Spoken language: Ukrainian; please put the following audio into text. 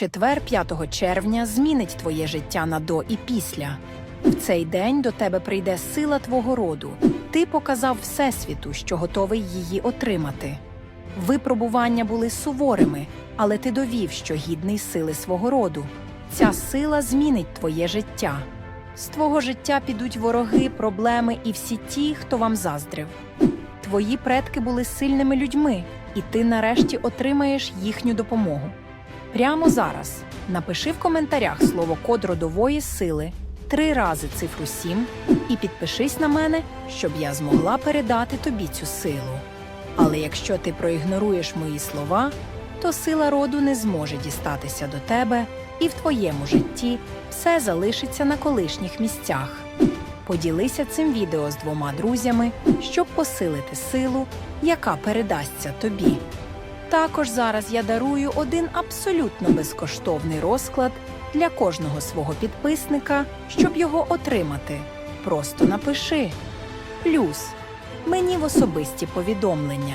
Четвер 5 червня змінить твоє життя на до і після. В цей день до тебе прийде сила твого роду. Ти показав Всесвіту, що готовий її отримати. Випробування були суворими, але ти довів, що гідний сили свого роду. Ця сила змінить твоє життя. З твого життя підуть вороги, проблеми і всі ті, хто вам заздрив. Твої предки були сильними людьми, і ти нарешті отримаєш їхню допомогу. Прямо зараз напиши в коментарях слово код родової сили три рази цифру 7 і підпишись на мене, щоб я змогла передати тобі цю силу. Але якщо ти проігноруєш мої слова, то сила роду не зможе дістатися до тебе, і в твоєму житті все залишиться на колишніх місцях. Поділися цим відео з двома друзями, щоб посилити силу, яка передасться тобі. Також зараз я дарую один абсолютно безкоштовний розклад для кожного свого підписника, щоб його отримати. Просто напиши плюс мені в особисті повідомлення.